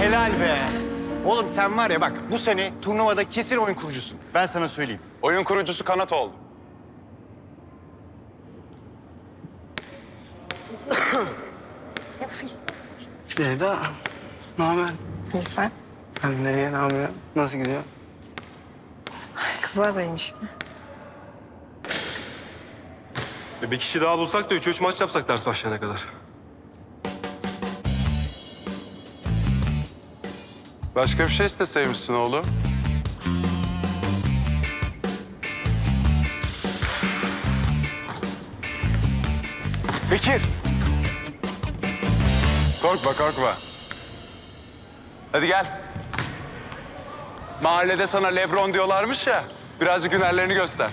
helal be. Oğlum sen var ya bak bu sene turnuvada kesin oyun kurucusun. Ben sana söyleyeyim. Oyun kurucusu kanat oldu. Ceyda, ne haber? Lütfen. Ben nereye, ne haber? Nasıl gidiyor? Kızlardayım işte. Bir kişi daha bulsak da üç üç maç yapsak ders başlayana kadar. Başka bir şey isteseymişsin oğlum. Bekir. Korkma korkma. Hadi gel. Mahallede sana Lebron diyorlarmış ya. Birazcık hünerlerini göster.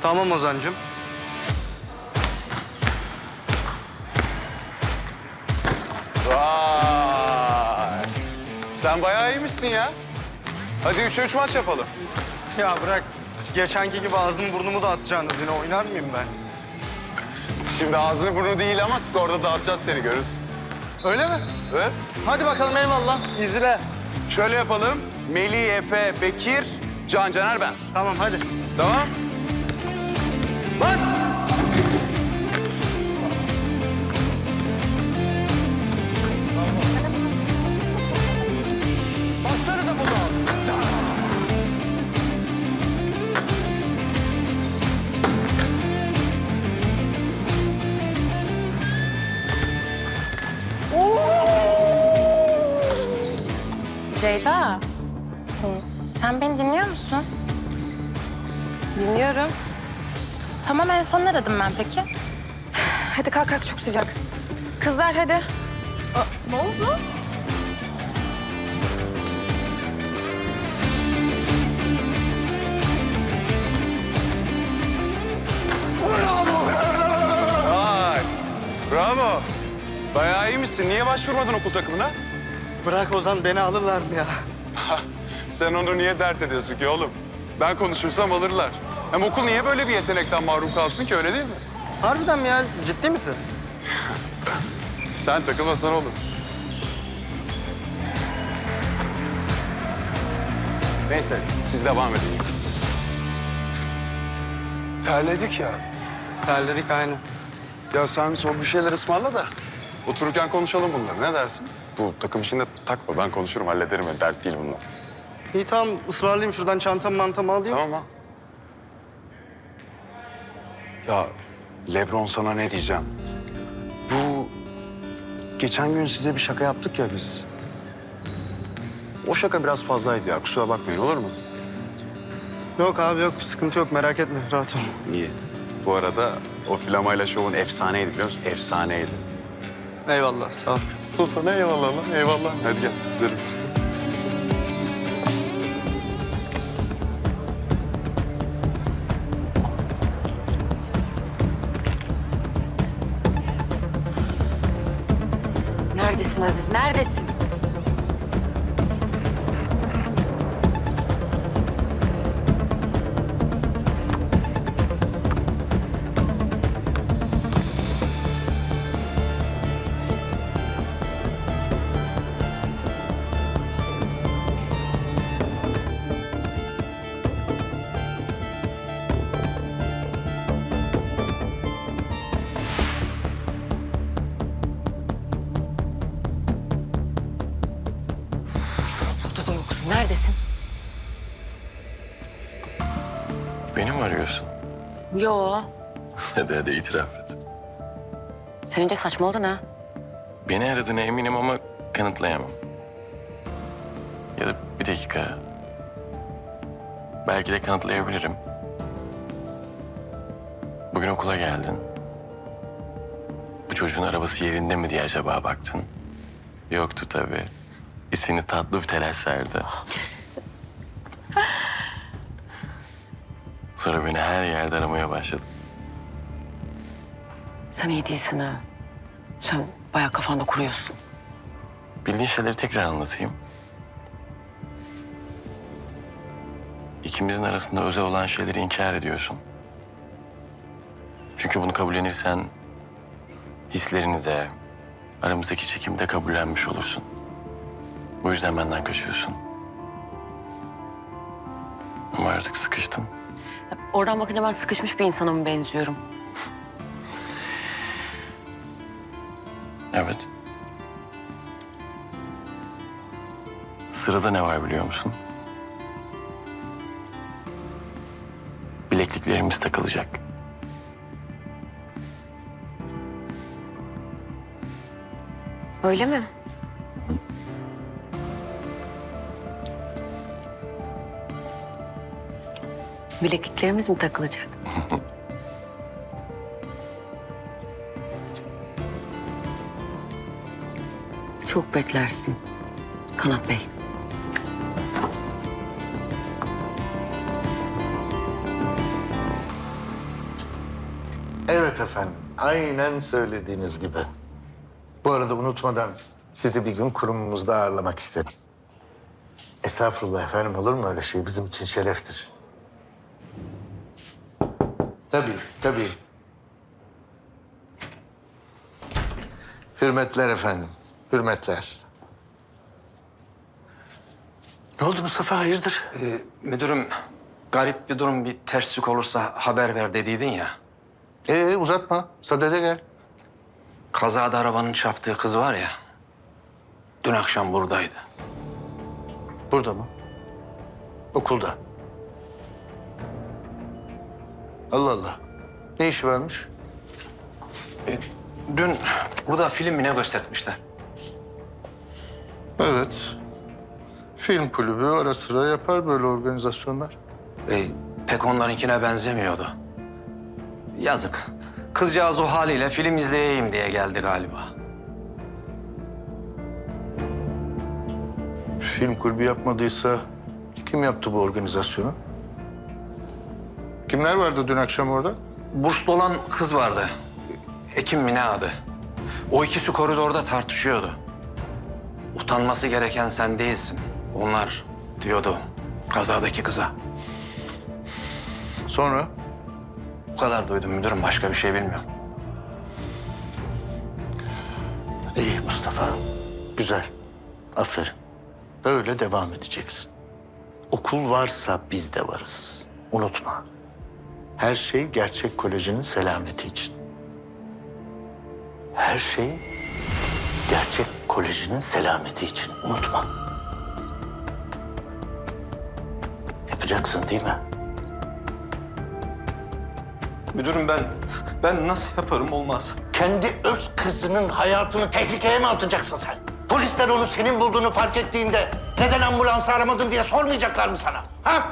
Tamam Ozan'cığım. Vay. Hadi üç üç maç yapalım. Ya bırak. Geçenki gibi ağzımı burnumu da atacaksınız yine. Oynar mıyım ben? Şimdi ağzını burnu değil ama skorda dağıtacağız seni görürsün. Öyle mi? Evet. Hadi bakalım eyvallah. İzle. Şöyle yapalım. Melih, Efe, Bekir, Can Caner ben. Tamam hadi. Tamam? Bas! Ceyda. Sen beni dinliyor musun? Dinliyorum. Tamam en son aradım ben peki? Hadi kalk kalk çok sıcak. Kızlar hadi. ne oldu? Vay! Bravo! Bayağı iyiymişsin. Niye başvurmadın okul takımına? Bırak Ozan beni alırlar mı ya? Sen onu niye dert ediyorsun ki oğlum? Ben konuşursam alırlar. Hem okul niye böyle bir yetenekten mahrum kalsın ki öyle değil mi? Harbiden mi ya? Ciddi misin? Sen takılmasan olur. Neyse siz devam edin. Terledik ya. Terledik aynı. Ya sen soğuk bir şeyler ısmarla da otururken konuşalım bunları. Ne dersin? Bu takım işinde takma. Ben konuşurum, hallederim. ya. Dert değil bunlar. İyi tamam ısmarlayayım şuradan çantamı mantamı alayım. Tamam ha. Ya Lebron sana ne diyeceğim? Bu geçen gün size bir şaka yaptık ya biz. O şaka biraz fazlaydı ya. Kusura bakmayın olur mu? Yok abi yok sıkıntı yok merak etme rahat ol. İyi. Bu arada o flamayla şovun efsaneydi biliyor musun? Efsaneydi. Eyvallah sağ ol. Sus sana eyvallah lan eyvallah. Hadi gel gidelim. Yo. Hadi hadi itiraf et. Sen ince saçmaladın ha. Beni aradığına eminim ama kanıtlayamam. Ya da bir dakika. Belki de kanıtlayabilirim. Bugün okula geldin. Bu çocuğun arabası yerinde mi diye acaba baktın. Yoktu tabii. İsmini tatlı bir telaş verdi. Sonra beni her yerde aramaya başladı. Sen iyi değilsin ha. Sen bayağı kafanda kuruyorsun. Bildiğin şeyleri tekrar anlatayım. İkimizin arasında özel olan şeyleri inkar ediyorsun. Çünkü bunu kabullenirsen hislerini de aramızdaki çekimi de kabullenmiş olursun. Bu yüzden benden kaçıyorsun. Ama artık sıkıştın. Oradan bakınca ben sıkışmış bir insana mı benziyorum? Evet. Sırada ne var biliyor musun? Bilekliklerimiz takılacak. Öyle mi? Bilekliklerimiz mi takılacak? Çok beklersin Kanat Bey. Evet efendim. Aynen söylediğiniz gibi. Bu arada unutmadan sizi bir gün kurumumuzda ağırlamak isteriz. Estağfurullah efendim olur mu öyle şey? Bizim için şereftir. Tabii, tabii. Hürmetler efendim, hürmetler. Ne oldu Mustafa, hayırdır? Ee, müdürüm, garip bir durum, bir terslik olursa haber ver dediydin ya. Ee uzatma, sadede gel. Kazada arabanın çarptığı kız var ya. Dün akşam buradaydı. Burada mı? Okulda. Allah Allah. Ne işi varmış? Ee, dün burada film mi ne göstermişler? Evet. Film kulübü ara sıra yapar böyle organizasyonlar. Ee, pek onlarınkine benzemiyordu. Yazık. Kızcağız o haliyle film izleyeyim diye geldi galiba. Film kulübü yapmadıysa kim yaptı bu organizasyonu? Kimler vardı dün akşam orada? Burslu olan kız vardı. Ekim mi ne adı? O ikisi koridorda tartışıyordu. Utanması gereken sen değilsin. Onlar diyordu kazadaki kıza. Sonra? Bu kadar duydum müdürüm. Başka bir şey bilmiyorum. İyi Mustafa. Güzel. Aferin. Böyle devam edeceksin. Okul varsa biz de varız. Unutma. Her şey gerçek kolejinin selameti için. Her şey gerçek kolejinin selameti için. Unutma. Yapacaksın değil mi? Müdürüm ben ben nasıl yaparım olmaz. Kendi öz kızının hayatını tehlikeye mi atacaksın sen? Polisler onu senin bulduğunu fark ettiğinde neden ambulans aramadın diye sormayacaklar mı sana? Ha?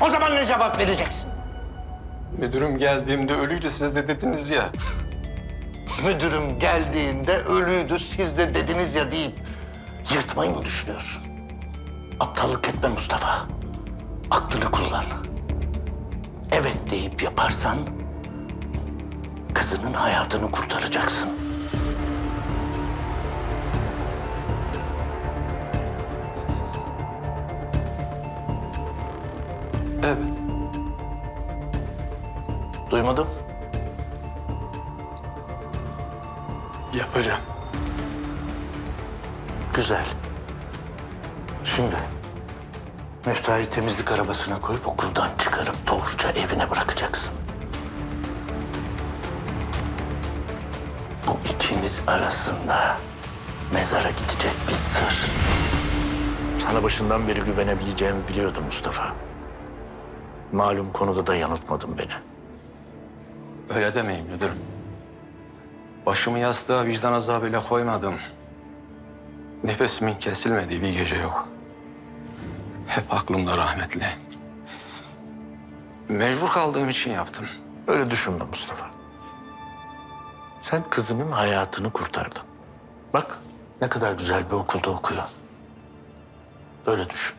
O zaman ne cevap vereceksin? Müdürüm geldiğimde ölüydü siz de dediniz ya. Müdürüm geldiğinde ölüydü siz de dediniz ya deyip yırtmayı mı düşünüyorsun? Aptallık etme Mustafa. Aklını kullan. Evet deyip yaparsan kızının hayatını kurtaracaksın. Temizlik arabasına koyup okuldan çıkarıp doğruca evine bırakacaksın. Bu ikimiz arasında mezara gidecek bir sır. Sana başından beri güvenebileceğimi biliyordum Mustafa. Malum konuda da yanıltmadın beni. Öyle demeyin müdürüm. Başımı yastığa vicdan azabıyla koymadım. Nefesimin kesilmediği bir gece yok. Hep aklımda rahmetli. Mecbur kaldığım için yaptım. Öyle düşünme Mustafa. Sen kızının hayatını kurtardın. Bak ne kadar güzel bir okulda okuyor. Böyle düşün.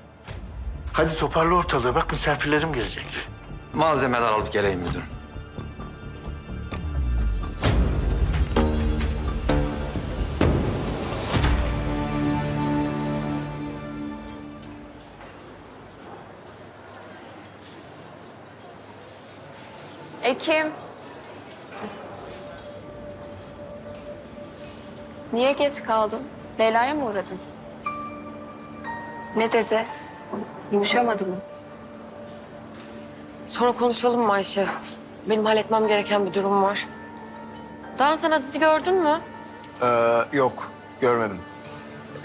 Hadi toparla ortalığı. Bak misafirlerim gelecek. Malzemeler alıp geleyim müdürüm. Ekim. Niye geç kaldın? Leyla'ya mı uğradın? Ne dedi? Yumuşamadı mı? Sonra konuşalım mı Ayşe? Benim halletmem gereken bir durum var. Daha sen Aziz'i gördün mü? Ee, yok, görmedim.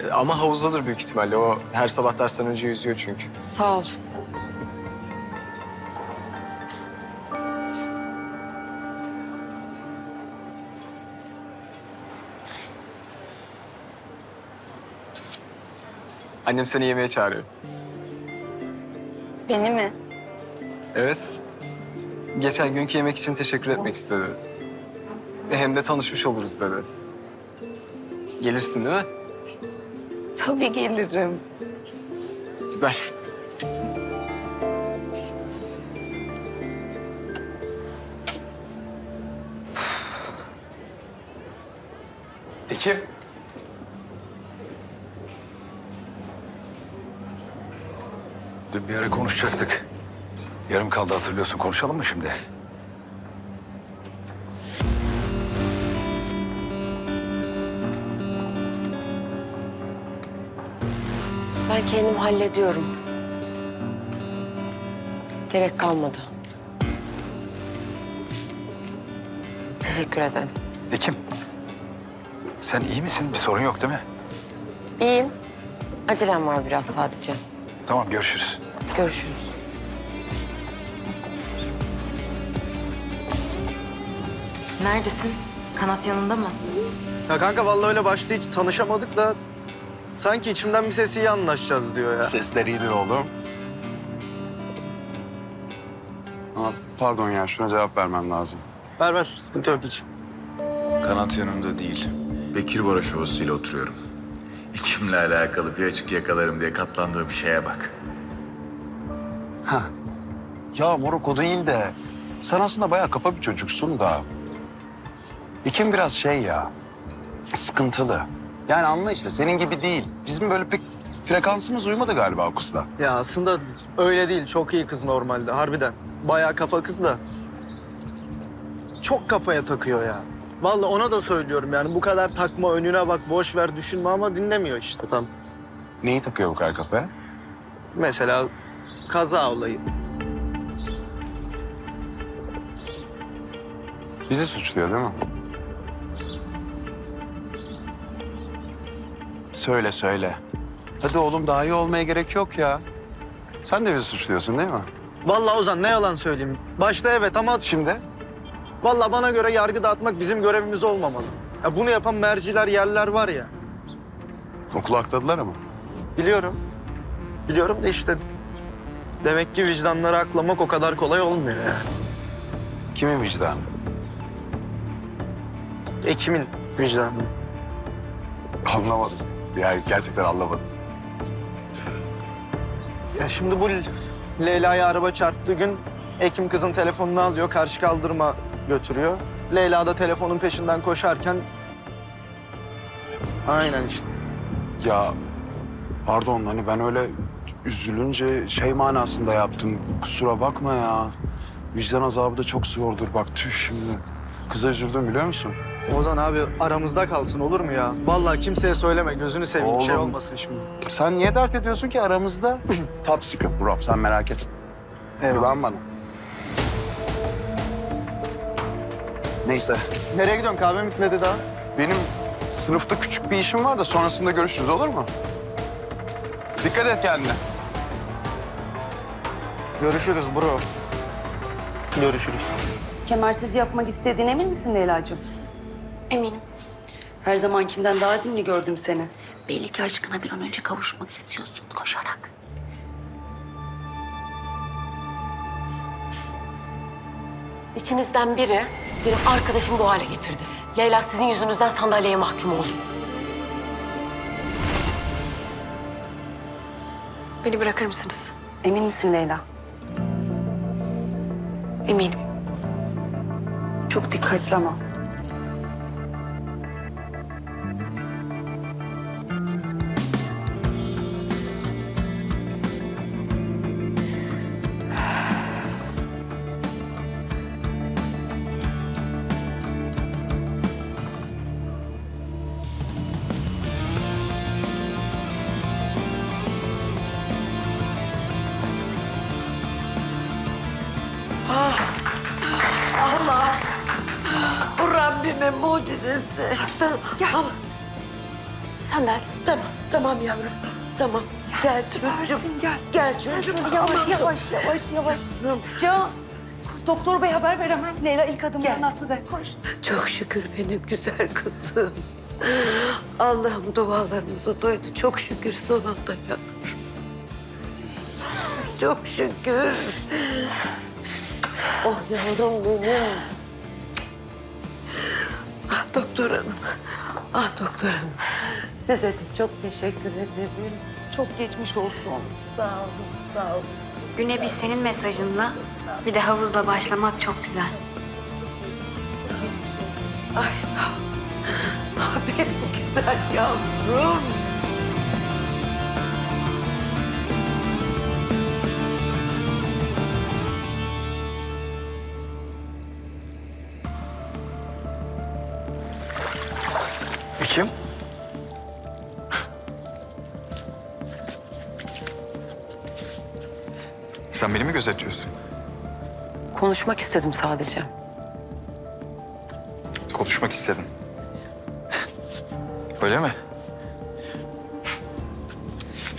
Ee, Ama havuzdadır büyük ihtimalle. O her sabah dersten önce yüzüyor çünkü. Sağ ol. Annem seni yemeğe çağırıyor. Beni mi? Evet. Geçen günkü yemek için teşekkür etmek istedi. Hem de tanışmış oluruz dedi. Gelirsin değil mi? Tabii gelirim. Güzel. Ekim. Bir ara konuşacaktık. Yarım kaldı hatırlıyorsun. Konuşalım mı şimdi? Ben kendim hallediyorum. Gerek kalmadı. Teşekkür ederim. Ekim. Sen iyi misin? Bir sorun yok değil mi? İyiyim. Acelem var biraz sadece. Tamam görüşürüz. Görüşürüz. Neredesin? Kanat yanında mı? Ya kanka vallahi öyle başta hiç tanışamadık da sanki içimden bir ses iyi anlaşacağız diyor ya. Sesler iyidir oğlum. Ama pardon ya şuna cevap vermem lazım. Ver ver sıkıntı yok hiç. Kanat yanımda değil. Bekir Bora şovusuyla oturuyorum. İkimle alakalı bir açık yakalarım diye katlandığım şeye bak. Ya moruk o değil de sen aslında bayağı kapa bir çocuksun da. İkim biraz şey ya, sıkıntılı. Yani anla işte senin gibi değil. Bizim böyle pek frekansımız uymadı galiba o kızla. Ya aslında öyle değil. Çok iyi kız normalde harbiden. Bayağı kafa kız da. Çok kafaya takıyor ya. Vallahi ona da söylüyorum yani bu kadar takma önüne bak boş ver düşünme ama dinlemiyor işte tam. Neyi takıyor bu kadar kafaya? Mesela kaza olayı. Bizi suçluyor değil mi? Söyle söyle. Hadi oğlum daha iyi olmaya gerek yok ya. Sen de bizi suçluyorsun değil mi? Vallahi Ozan ne yalan söyleyeyim. Başta evet ama Şimdi? vallahi bana göre yargı dağıtmak bizim görevimiz olmamalı. Ya bunu yapan merciler yerler var ya. Okulu akladılar ama. Biliyorum. Biliyorum da işte demek ki vicdanları aklamak o kadar kolay olmuyor yani. Kimin vicdanı? Ekim'in vicdanı. Anlamadım. Yani gerçekten anlamadım. Ya şimdi bu Leyla'ya araba çarptığı gün Ekim kızın telefonunu alıyor, karşı kaldırıma götürüyor. Leyla da telefonun peşinden koşarken... Aynen işte. Ya pardon hani ben öyle üzülünce şey manasında yaptım. Kusura bakma ya. Vicdan azabı da çok zordur. Bak tüh şimdi. Kıza üzüldüm biliyor musun? Ozan abi aramızda kalsın olur mu ya? Vallahi kimseye söyleme, gözünü seveyim şey Oğlum. olmasın şimdi. Sen niye dert ediyorsun ki aramızda? Top secret bro. Sen merak etme. Güven bana. Neyse. Nereye gidiyorsun? Kahve bitmedi daha. Benim sınıfta küçük bir işim var da sonrasında görüşürüz olur mu? Dikkat et kendine. Görüşürüz bro. Görüşürüz. Kemersiz yapmak istediğine emin misin Leyla'cığım? Eminim. Her zamankinden daha azimli gördüm seni. Belli ki aşkına bir an önce kavuşmak istiyorsun koşarak. İçinizden biri benim arkadaşımı bu hale getirdi. Leyla sizin yüzünüzden sandalyeye mahkum oldu. Beni bırakır mısınız? Emin misin Leyla? Eminim. Çok dikkatli ama. Mucizesi. Aslan gel. Sandal. Tamam, tamam yavrum. Tamam. Gel çocuğum. Gel. Gel çocuğum. Yavaş, yavaş, yavaş, yavaş. Can. Doktor bey haber ver hemen. Leyla ilk adımlarını attı de. Koş. Çok şükür benim güzel kızım. Allah'ım dualarımızı duydu. Çok şükür sonunda yavrum. Çok şükür. Oh yavrum benim. Ah doktor hanım. Ah doktor hanım. Size de çok teşekkür ederim. Çok geçmiş olsun. Sağ olun, sağ olun. Güne bir senin mesajınla bir de havuzla başlamak çok güzel. Ay sağ ol. Ah benim güzel yavrum. Mi gözetliyorsun? Konuşmak istedim sadece. Konuşmak istedim. Öyle mi?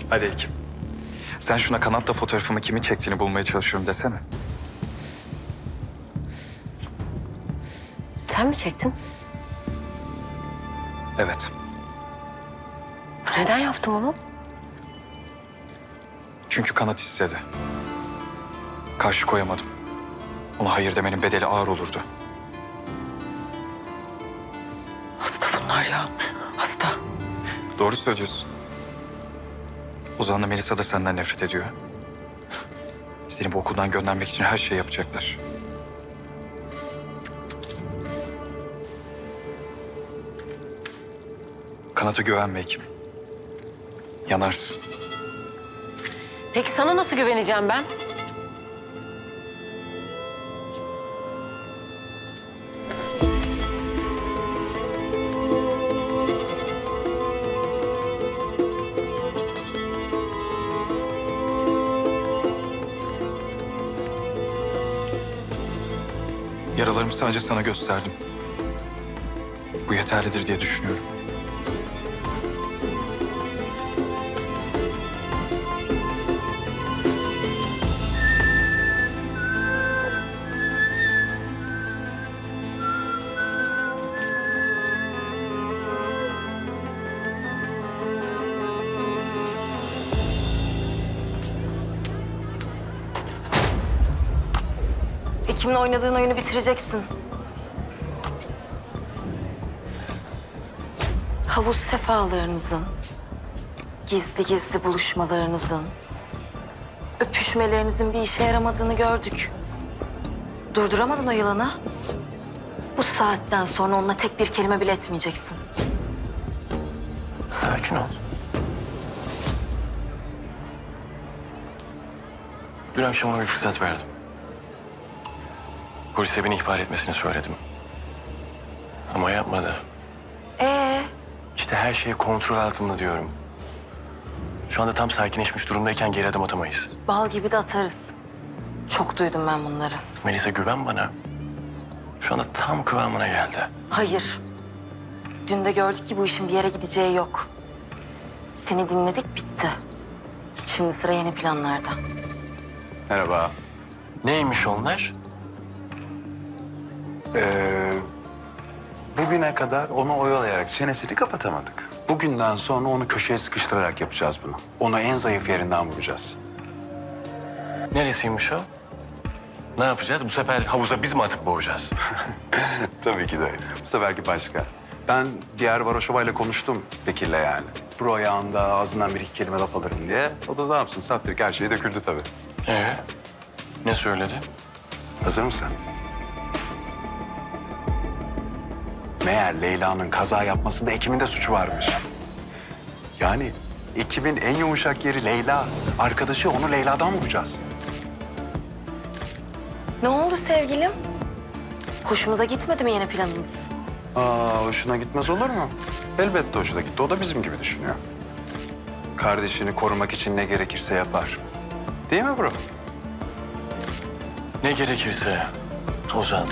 Hadi Ekim. Sen şuna kanatla fotoğrafımı kimin çektiğini bulmaya çalışıyorum desene. Sen mi çektin? Evet. Neden yaptın bunu? Çünkü kanat istedi. Karşı koyamadım. Ona hayır demenin bedeli ağır olurdu. Hasta bunlar ya. Hasta. Doğru söylüyorsun. Ozan'la Melisa da senden nefret ediyor. Seni bu okuldan göndermek için her şeyi yapacaklar. Kanata güvenme Ekim. Yanarsın. Peki sana nasıl güveneceğim ben? Yaralarımı sadece sana gösterdim. Bu yeterlidir diye düşünüyorum. Ekim'le oynadığın oyunu bitireceksin. Havuz sefalarınızın, gizli gizli buluşmalarınızın, öpüşmelerinizin bir işe yaramadığını gördük. Durduramadın o yılanı. Bu saatten sonra onunla tek bir kelime bile etmeyeceksin. Sakin ol. Dün akşam ona bir fırsat verdim. Polise beni ihbar etmesini söyledim. Ama yapmadı. Ee, İşte her şey kontrol altında diyorum. Şu anda tam sakinleşmiş durumdayken geri adım atamayız. bal gibi de atarız. Çok duydum ben bunları. Melisa güven bana. Şu anda tam kıvamına geldi. Hayır. Dün de gördük ki bu işin bir yere gideceği yok. Seni dinledik bitti. Şimdi sıra yeni planlarda. Merhaba. Neymiş onlar? Ee, bugüne kadar onu oyalayarak çenesini kapatamadık. Bugünden sonra onu köşeye sıkıştırarak yapacağız bunu. Onu en zayıf yerinden vuracağız. Neresiymiş o? Ne yapacağız? Bu sefer havuza biz mi atıp boğacağız? Tabii ki de öyle. Bu seferki başka. Ben diğer varoşobayla konuştum Bekir'le yani. Bro ayağında ağzından bir iki kelime laf alırım diye. O da ne yapsın saftirik her şeyi döküldü tabii. Ee, ne söyledi? Hazır mısın? Meğer Leyla'nın kaza yapmasında Ekim'in de suçu varmış. Yani Ekim'in en yumuşak yeri Leyla. Arkadaşı onu Leyla'dan vuracağız. Ne oldu sevgilim? Hoşumuza gitmedi mi yeni planımız? Aa, hoşuna gitmez olur mu? Elbette hoşuna gitti. O da bizim gibi düşünüyor. Kardeşini korumak için ne gerekirse yapar. Değil mi bro? Ne gerekirse Ozan.